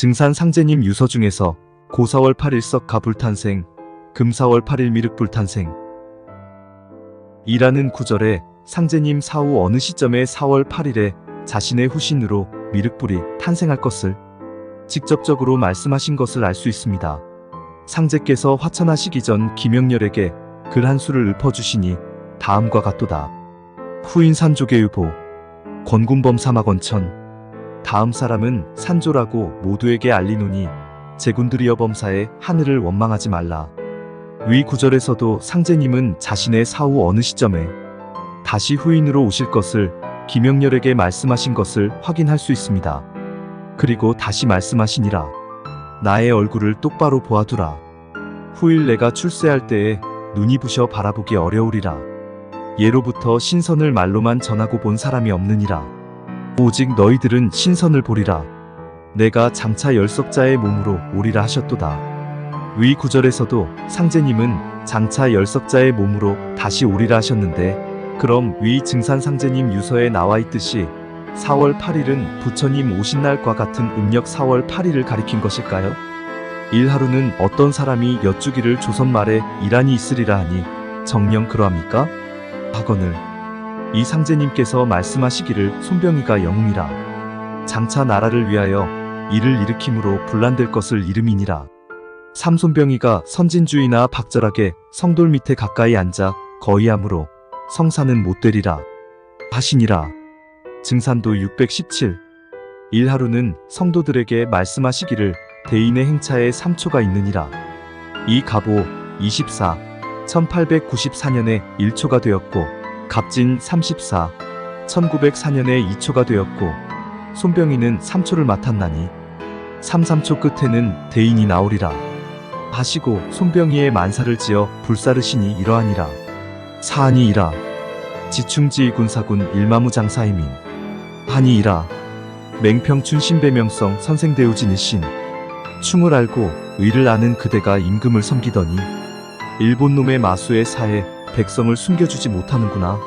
증산 상제님 유서 중에서 고사월 8일 썩가 불탄생, 금사월 8일 미륵 불 탄생. 이라는 구절에 상제님 사후 어느 시점에 4월 8일에 자신의 후신으로 미륵불이 탄생할 것을 직접적으로 말씀하신 것을 알 수 있습니다. 상제께서 화천하시기 전 김영렬에게 글 한 수를 읊어주시니 다음과 같도다. 후인 산조계 유보 권군범 사막원천 다음 사람은 산조라고 모두에게 알리노니 제군들이여 범사에 하늘을 원망하지 말라. 위 구절에서도 상제님은 자신의 사후 어느 시점에 다시 후인으로 오실 것을 김영렬에게 말씀하신 것을 확인할 수 있습니다. 그리고 다시 말씀하시니라. 나의 얼굴을 똑바로 보아두라. 후일 내가 출세할 때에 눈이 부셔 바라보기 어려우리라. 예로부터 신선을 말로만 전하고 본 사람이 없느니라. 오직 너희들은 신선을 보리라. 내가 장차 열석자의 몸으로 오리라 하셨도다. 위 구절에서도 상제님은 장차 열석자의 몸으로 다시 오리라 하셨는데 그럼 위 증산 상제님 유서에 나와 있듯이 4월 8일은 부처님 오신 날과 같은 음력 4월 8일을 가리킨 것일까요? 일하루는 어떤 사람이 여쭈기를 조선 말에 이란이 있으리라 하니 정령 그러합니까? 하거늘 이 상제님께서 말씀하시기를 손병이가 영웅이라. 장차 나라를 위하여 이를 일으킴으로 분란될 것을 이름이니라. 삼손병이가 선진주의나 박절하게 성돌 밑에 가까이 앉아 거의함으로 성사는 못 되리라 하시니라. 증산도 617 일하루는 성도들에게 말씀하시기를 대인의 행차에 3초가 있느니라. 이 갑오 24 1894년에 1초가 되었고 갑진 34 1904년에 2초가 되었고 손병이는 3초를 맡았나니 3, 3초 끝에는 대인이 나오리라. 하시고 손병이의 만사를 지어 불사르시니 이러하니라. 사하니이라. 지충지 군사군 일마무 장사이민 하니이라. 맹평춘 신배명성 선생대우진이신. 충을 알고 의를 아는 그대가 임금을 섬기더니 일본 놈의 마수의 사에 백성을 숨겨주지 못하는구나.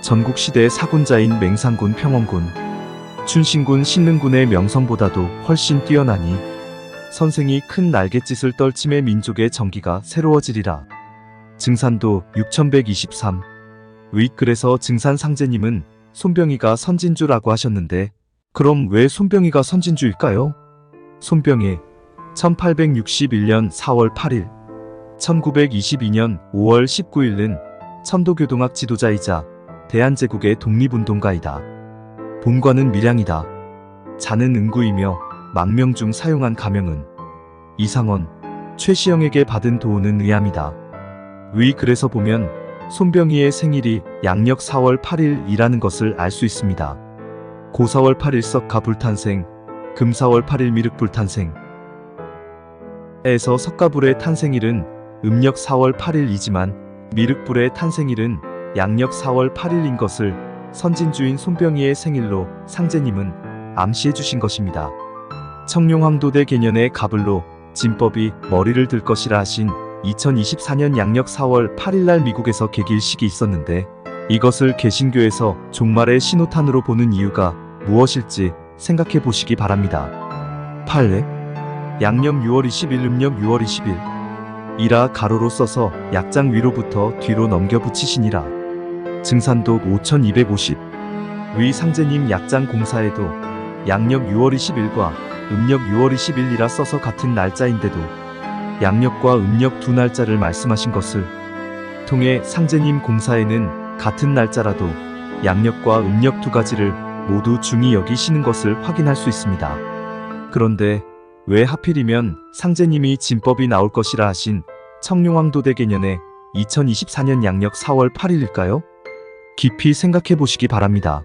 전국 시대의 사군자인 맹상군 평원군, 춘신군 신능군의 명성보다도 훨씬 뛰어나니 선생이 큰 날갯짓을 떨침의 민족의 정기가 새로워지리라. 증산도 6123 윗글에서 증산 상제님은 손병이가 선진주라고 하셨는데 그럼 왜 손병이가 선진주일까요? 손병이 1861년 4월 8일 1922년 5월 19일은 천도교동학 지도자이자 대한제국의 독립운동가이다. 본관은 밀양이다. 자는 응구이며 망명 중 사용한 가명은 이상원, 최시영에게 받은 도우는 의암이다. 위 글에서 보면 손병희의 생일이 양력 4월 8일이라는 것을 알 수 있습니다. 고 4월 8일 석가 불탄생, 금 4월 8일 미륵 불 탄생. 에서 석가불의 탄생일은 음력 4월 8일이지만 미륵불의 탄생일은 양력 4월 8일인 것을 선진주인 손병희의 생일로 상제님은 암시해 주신 것입니다. 청룡황도대 개년의 가불로 진법이 머리를 들 것이라 하신 2024년 양력 4월 8일날 미국에서 개길식이 있었는데 이것을 개신교에서 종말의 신호탄으로 보는 이유가 무엇일지 생각해 보시기 바랍니다. 8회 양념 6월 20일 음력 6월 20일 이라 가로로 써서 약장 위로부터 뒤로 넘겨 붙이시니라. 증산도 5250. 위 상제님 약장 공사에도 양력 6월 20일과 음력 6월 20일이라 써서 같은 날짜인데도 양력과 음력 두 날짜를 말씀하신 것을 통해 상제님 공사에는 같은 날짜라도 양력과 음력 두 가지를 모두 중히 여기시는 것을 확인할 수 있습니다. 그런데 왜 하필이면 상제님이 진법이 나올 것이라 하신 청룡왕도대 개년에 2024년 양력 4월 8일일까요? 깊이 생각해 보시기 바랍니다.